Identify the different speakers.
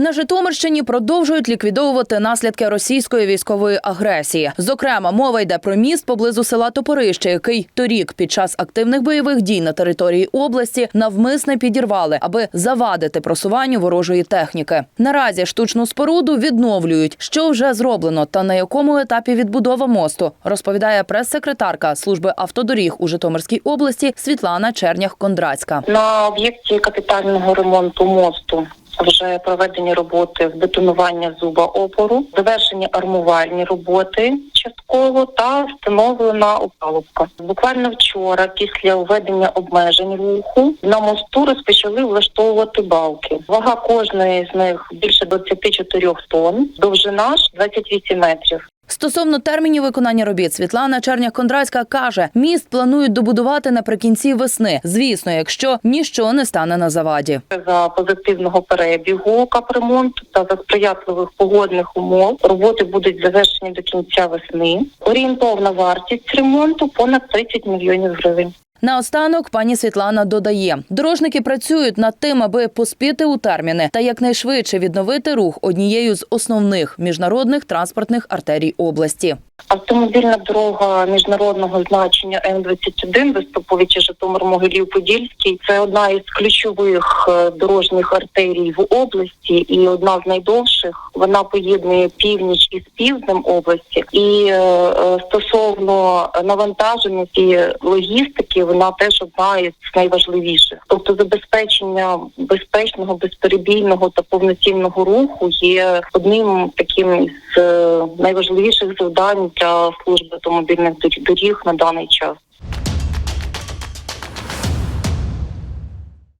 Speaker 1: На Житомирщині продовжують ліквідовувати наслідки російської військової агресії. Зокрема, мова йде про міст поблизу села Топорище, який торік під час активних бойових дій на території області навмисне підірвали, аби завадити просуванню ворожої техніки. Наразі штучну споруду відновлюють, що вже зроблено, та на якому етапі відбудова мосту, розповідає прес-секретарка служби автодоріг у Житомирській області Світлана Чернях-Кондрацька.
Speaker 2: На об'єкті капітального ремонту мосту вже проведені роботи з бетонування зуба опору, завершені армувальні роботи частково та встановлена опалубка. Буквально вчора, після введення обмежень руху, на мосту розпочали влаштовувати балки. Вага кожної з них більше 24 тонн, довжина ж 28 метрів.
Speaker 1: Стосовно термінів виконання робіт, Світлана Черня-Кондрацька каже, міст планують добудувати наприкінці весни. Звісно, якщо ніщо не стане на заваді.
Speaker 2: За позитивного перебігу капремонту та за сприятливих погодних умов роботи будуть завершені до кінця весни. Орієнтовна вартість ремонту понад 30 мільйонів гривень.
Speaker 1: Наостанок пані Світлана додає: дорожники працюють над тим, аби поспіти у терміни та якнайшвидше відновити рух однією з основних міжнародних транспортних артерій області.
Speaker 2: Автомобільна дорога міжнародного значення М-21 Виступовичі Житомир Могилів Подільський. Це одна із ключових е, дорожніх артерій в області і одна з найдовших. Вона поєднує північ із півднем області. І е, е, стосовно навантаженості логістики, вона теж одна із найважливіших. Тобто забезпечення безпечного, безперебійного та повноцінного руху є одним таким із е, найважливіших завдань для служби автомобільних доріг на даний час.